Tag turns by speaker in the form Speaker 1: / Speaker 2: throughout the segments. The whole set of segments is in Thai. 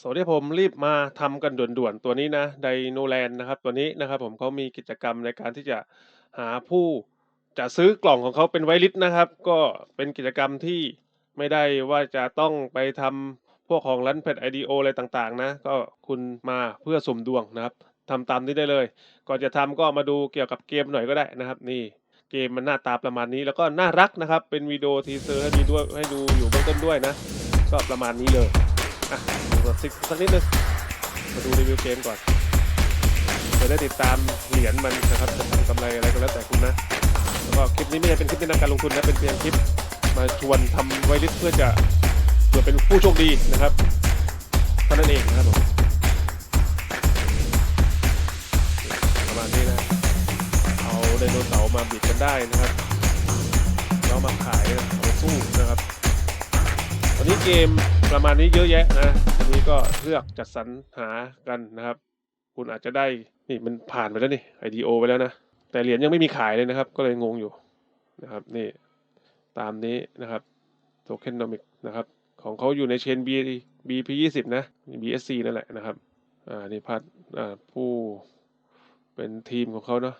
Speaker 1: สวัสดีผมรีบมาทำกันด่วนๆ ตัวนี้นะไดโนแลนนะครับ ตัวนี้นะครับผมเขามีกิจกรรมในการที่จะหาผู้จะซื้อกล่องของเขาเป็นไวลิสนะครับ ก็เป็นกิจกรรมที่ไม่ได้ว่าจะต้องไปทำพวกของรันเพจไอเดีโออะไรต่างๆ นะ ก็คุณมาเพื่อสุ่มดวงนะครับทำตามนี้ได้เลย ก่อนจะทำก็มาดูเกี่ยวกับเกมหน่อยก็ได้นะครับ นี่เกมมันหน้าตาประมาณนี้แล้วก็น่ารักนะครับ เป็นวิดีโอทีเซอร์ให้ดูด้วยให้ดูอยู่เบื้องต้นด้วยนะ ก็ประมาณนี้เลย อะดูก่อนสักสักนิดนึงมาดูรีวิวเกมก่อนจะได้ติดตามเหรียญมันนะครับจะทำกำไรอะไรก็แล้วแต่คุณนะแล้วก็คลิปนี้ไม่ใช่เป็นคลิปแนะนำการลงทุนนะเป็นเพียงคลิปมาชวนทำไวลิสเพื่อจะเพื่อเป็นผู้โชคดีนะครับเท่านั้นเองนะครับผมประมาณนี้นะเอาไดโนเสาร์มาบิดกันได้นะครับแล้วมาขายนะเอาสู้นะครับ นี้เกมประมาณนี้เยอะแยะนะทีนี้ก็เลือกจัดสรรหากันนะครับ คุณอาจจะได้นี่มันผ่านไปแล้วนี่ IDO ไปแล้วนะ แต่เหรียญยังไม่มีขายเลยนะครับ ก็เลยงงอยู่นะครับนี่ตามนี้นะครับโทเค็นโนมิกนะครับของเขาอยู่ในเชน B BP 20นะ BSC นั่นแหละนะครับอ่านี่พัดอ่าผู้เป็นทีมของเขาเนาะ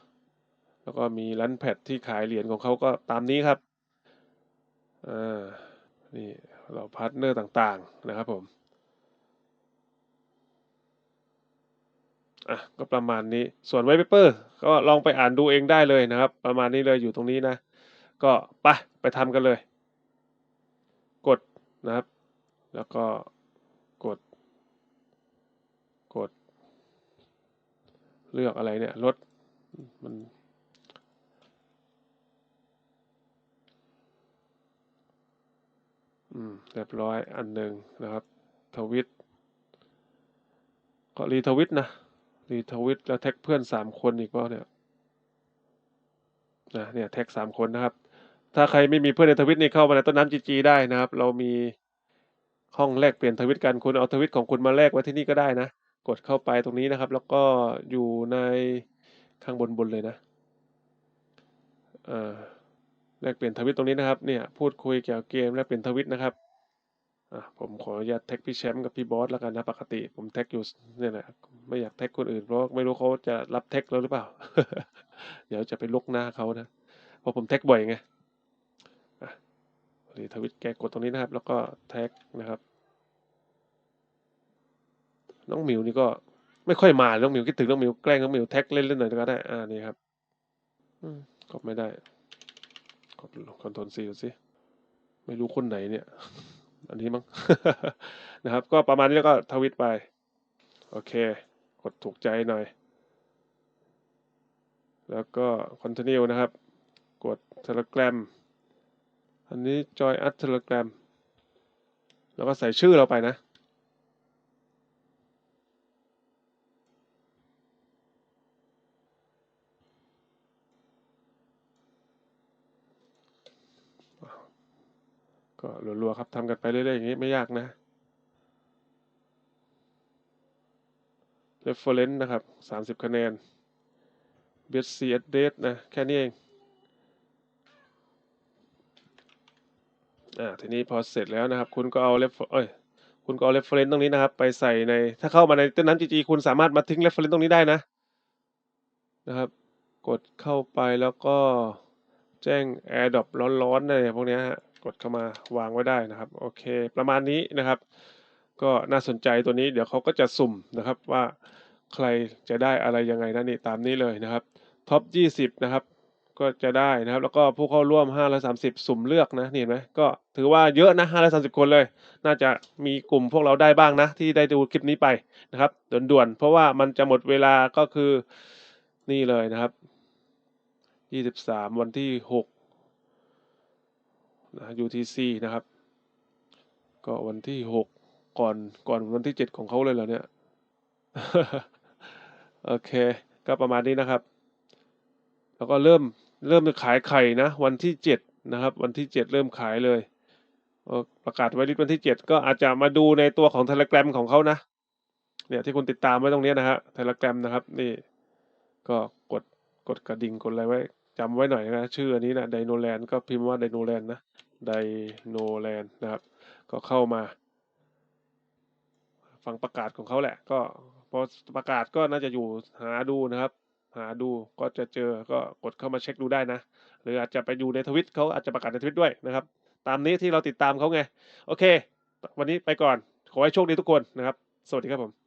Speaker 1: แล้วก็มีรันแพดที่ขายเหรียญของเขาก็ตามนี้ครับอ่านี่ เราพาร์ทเนอร์ต่างๆนะครับผมอะก็ประมาณนี้ส่วนไวเปอร์ก็ลองไปอ่านดูเองได้เลยนะครับ ประมาณนี้เลยอยู่ตรงนี้นะ ก็ไปไปทำกันเลย กดนะครับ แล้วก็กด กด เลือกอะไรเนี่ยลดมัน อืมเรียบร้อยอันหนึ่งนะครับ ทวิต ก็รีทวิตนะรีทวิตแล้วแท็กเพื่อนสามคนอีกเปล่าเนี่ยนะเนี่ยแท็กสามคนนะครับ ถ้าใครไม่มีเพื่อนในทวิตนี่เข้ามาในต้นน้ำจีจีได้นะครับ เรามีห้องแลกเปลี่ยนทวิตกันคุณเอาทวิตของคุณมาแลกไว้ที่นี่ก็ได้นะ กดเข้าไปตรงนี้นะครับ แล้วก็อยู่ในข้างบนบนเลยนะอ่า แลกเปลี่ยนทวิตตรงนี้นะครับเนี่ยพูดคุยเกี่ยวกับเกมแลกเปลี่ยนทวิตนะครับอะผมขออนุญาตแท็กพี่แชมป์กับพี่บอสแล้วกันนะปกติผมแท็กอยู่เนี่ยแหละไม่อยากแท็กคนอื่นเพราะไม่รู้เขาจะรับแท็กเราหรือเปล่า เดี๋ยวจะไปลกหน้าเขานะเพราะผมแท็กบ่อยไงอะรีทวิตแกกดตรงนี้นะครับ แล้วก็แท็กนะครับ น้องหมิวนี่ก็ไม่ค่อยมาน้องหมิวคิดถึงน้องหมิวแกล้งน้องหมิวแท็กเล่นๆหน่อยก็ได้อ่านี่ครับอืมกดไม่ได้ ดคอนโทรลซีดูสิไม่รู้คนไหนเนี่ย อันนี้มั้งนะครับ ก็ประมาณนี้แล้วก็ทวิตไป โอเค กดถูกใจหน่อย แล้วก็ continue นะครับ กด telegram อันนี้ join at telegram แล้วก็ใส่ชื่อเราไปนะ ก็รัวๆครับทำกันไปเรื่อยๆอย่างนี้ไม่ยากนะ reference นะครับสามสิบคะแนน best c address นะ แค่นี้เอง อ่า ทีนี้พอเสร็จแล้วนะครับ คุณก็เอา refer เอ้ยคุณก็เอา reference ตรงนี้นะครับ ไปใส่ใน ถ้าเข้ามาในต้นน้ำจีจีคุณสามารถมาทิ้ง reference ตรงนี้ได้นะ นะครับ กดเข้าไปแล้วก็แจ้ง AirDrop ร้อนๆอะไรพวกนี้ฮะ กดเข้ามาวางไว้ได้นะครับ โอเค ประมาณนี้นะครับ ก็น่าสนใจตัวนี้เดี๋ยวเขาก็จะสุ่มนะครับว่าใครจะได้อะไรยังไงนะนี่ตามนี้เลยนะครับท็อป 20 นะครับ ก็จะได้นะครับ แล้วก็ผู้เข้าร่วม 530 สุ่มเลือกนะนี่เห็นไหมก็ถือว่าเยอะนะ530 คนเลย น่าจะมีกลุ่มพวกเราได้บ้างนะ ที่ได้ดูคลิปนี้ไปนะครับด่วนๆ เพราะว่ามันจะหมดเวลาก็คือนี่เลยนะครับ 23 วันที่ 6 นะ UTC นะครับ ก็วันที่6ก่อนก่อนวันที่7ของเขาเลยเหรอเนี่ย โอเค ก็ประมาณนี้นะครับ แล้วก็เริ่มเริ่มขายไข่นะ วันที่7นะครับ วันที่7เริ่มขายเลยประกาศไว้ที่วันที่7ก็อาจจะมาดูในตัวของ Telegram ของเขานะเนี่ยที่คุณติดตามไว้ตรงนี้นะฮะ Telegram นะครับ นี่ ก็กดกดกระดิ่งกดอะไรไว้จำไว้หน่อยนะ ชื่ออันนี้นะไดโนแลนก็พิมพ์ว่าไดโนแลนนะ ไดโนแลนนะครับ ก็เข้ามา ฟังประกาศของเขาแหละ ก็พอประกาศก็น่าจะอยู่หาดูนะครับ หาดูก็จะเจอก็กดเข้ามาเช็คดูได้นะ หรืออาจจะไปดูในทวิตเขาอาจจะประกาศในทวิตด้วยนะครับ ตามนี้ที่เราติดตามเขาไง โอเค วันนี้ไปก่อน ขอให้โชคดีทุกคนนะครับ สวัสดีครับผม